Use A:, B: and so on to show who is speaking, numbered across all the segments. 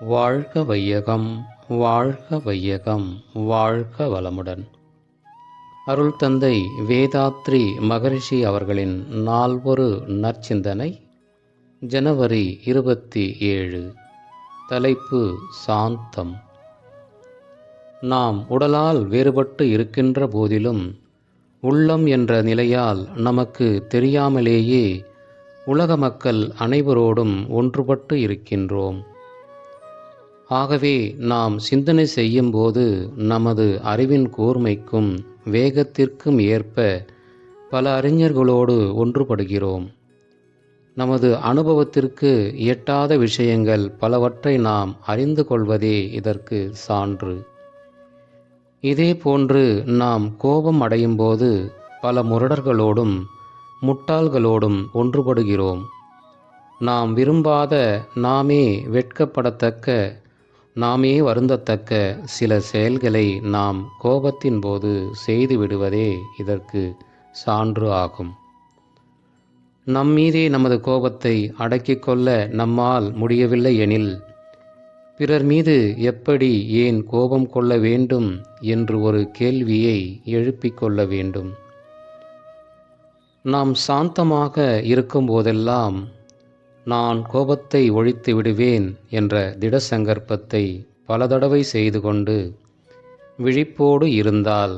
A: வாழ்க வையகம் வாழ்க வையகம் வாழ்க வளமுடன். அருள் தந்தை வேதாத்ரி மகரிஷி அவர்களின் நால்வொரு நற்சிந்தனை ஜனவரி இருபத்தி ஏழு. தலைப்பு சாந்தம். நாம் உடலால் வேறுபட்டு இருக்கின்ற போதிலும் உள்ளம் என்ற நிலையால் நமக்கு தெரியாமலேயே உலக மக்கள் அனைவரோடும் ஒன்றுபட்டு இருக்கின்றோம். ஆகவே நாம் சிந்தனை செய்யும்போது நமது அறிவின் கூர்மைக்கும் வேகத்திற்கும் ஏற்ப பல அறிஞர்களோடு ஒன்றுபடுகிறோம். நமது அனுபவத்திற்கு எட்டாத விஷயங்கள் பலவற்றை நாம் அறிந்து கொள்வதே இதற்கு சான்று. இதே போன்று நாம் கோபம் அடையும் போது பல முரடர்களோடும் முட்டாள்களோடும் ஒன்றுபடுகிறோம். நாம் விரும்பாத நாமே வெட்கப்படத்தக்க நாமே வருந்தத்தக்க சில செயல்களை நாம் கோபத்தின் போது செய்து விடுவதே இதற்கு சான்று ஆகும். நம்மீதே நமது கோபத்தை அடக்கிக் கொள்ள நம்மால் முடியவில்லை எனில் பிறர் மீது எப்படி ஏன் கோபம் கொள்ள வேண்டும் என்று ஒரு கேள்வியை எழுப்பிக் கொள்ள வேண்டும். நாம் சாந்தமாக இருக்கும்போதெல்லாம் நான் கோபத்தை ஒழித்து விடுவேன் என்ற திடசங்கற்பத்தை பல தடவை செய்து கொண்டு விழிப்போடு இருந்தால்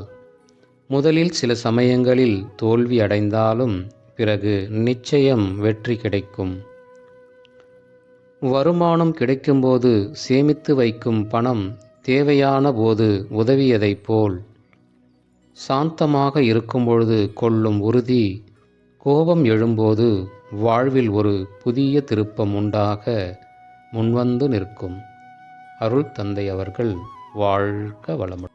A: முதலில் சில சமயங்களில் தோல்வி அடைந்தாலும் பிறகு நிச்சயம் வெற்றி கிடைக்கும். வருமானம் கிடைக்கும்போது சேமித்து வைக்கும் பணம் தேவையான போது உதவியதைப் போல் சாந்தமாக இருக்கும்பொழுது கொள்ளும் உறுதி கோபம் எழும்போது வாழ்வில் ஒரு புதிய திருப்பம் உண்டாக முன்வந்து நிற்கும் அருள் தந்தை அவர்கள் வாழ்க வளமுடன்.